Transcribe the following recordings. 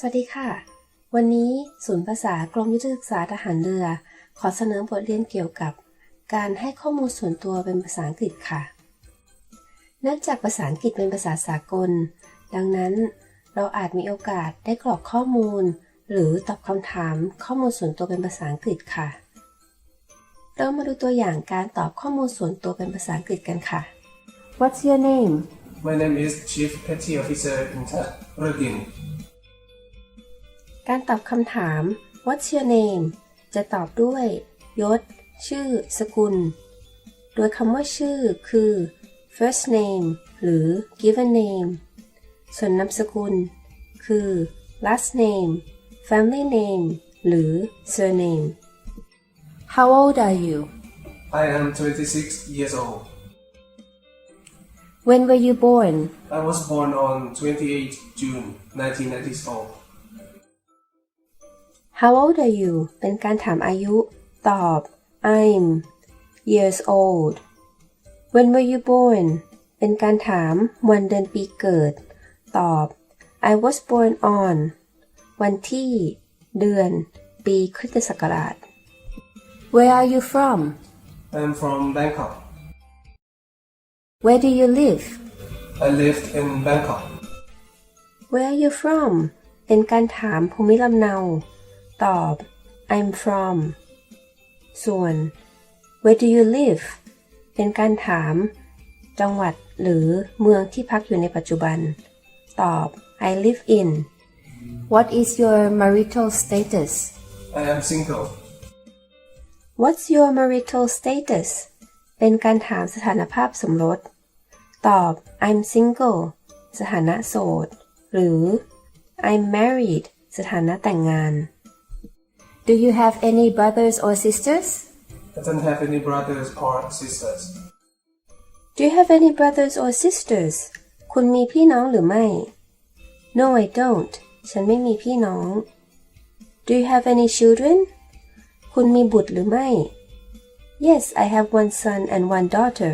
สวัสดีค่ะ วันนี้ศูนย์ภาษากรมยุทธศึกษาทหารเรือ ขอเสนอบทเรียนเกี่ยวกับ การให้ข้อมูลส่วนตัวเป็นภาษาอังกฤษค่ะเนื่องจากภาษาอังกฤษเป็นภาษาสากล ดังนั้น เราอาจมีโอกาสได้กรอกข้อมูล หรือตอบคำถามข้อมูลส่วนตัวเป็นภาษาอังกฤษค่ะ เรามาดูตัวอย่างการตอบข้อมูลส่วนตัวเป็นภาษาอังกฤษกันค่ะ What's your name My name is Chief Petty Officer Intat Rudin. การตอบคำถาม What's your name จะตอบด้วยยศ ชื่อ สกุล โดยคำว่าชื่อคือ first name หรือ given name ส่วนนามสกุล คือ last name family name หรือ surname How old are you I am 26 years old. When were you born I was born on 28 June 1994. How old are you เป็นการถามอายุ ตอบ I'm years old When were you born เป็นการถามวันเดือนปีเกิด ตอบ I was born on วันที่ เดือน ปีคริสตศักราช Where are you from I am from Bangkok. Where do you live I lived in Bangkok. Where are you from เป็นการถามภูมิลำเนา ตอบ I'm from ส่วน Where do you live เป็นการถาม จังหวัดหรือเมืองที่พักอยู่ในปัจจุบัน ตอบ I live in What is your marital status I am single. What's your marital status เป็นการถามสถานภาพสมรส ตอบ I'm single สถานะโสด หรือ I'm married สถานะแต่งงาน Do you have any brothers or sisters I don't have any brothers or sisters. Do you have any brothers or sisters คุณมีพี่น้องหรือไม่ No I don't ฉันไม่มีพี่น้อง Do you have any children คุณมีบุตรหรือไม่ Yes I have one son and one daughter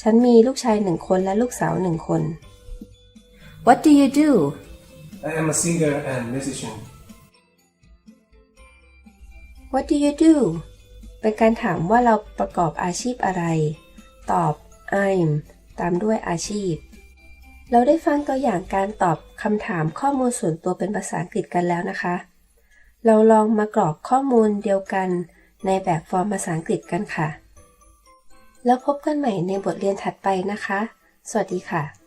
ฉันมีลูกชายหนึ่งคนและลูกสาวหนึ่งคน What do you do I am a singer and musician. What do you do เป็นการถามว่าเราประกอบอาชีพอะไร ตอบ I'm ตามด้วยอาชีพ เราได้ฟังตัวอย่างการตอบคำถามข้อมูลส่วนตัวเป็นภาษาอังกฤษกันแล้วนะคะ เราลองมากรอกข้อมูลเดียวกันในแบบฟอร์มภาษาอังกฤษกันค่ะ แล้วพบกันใหม่ในบทเรียนถัดไปนะคะ สวัสดีค่ะ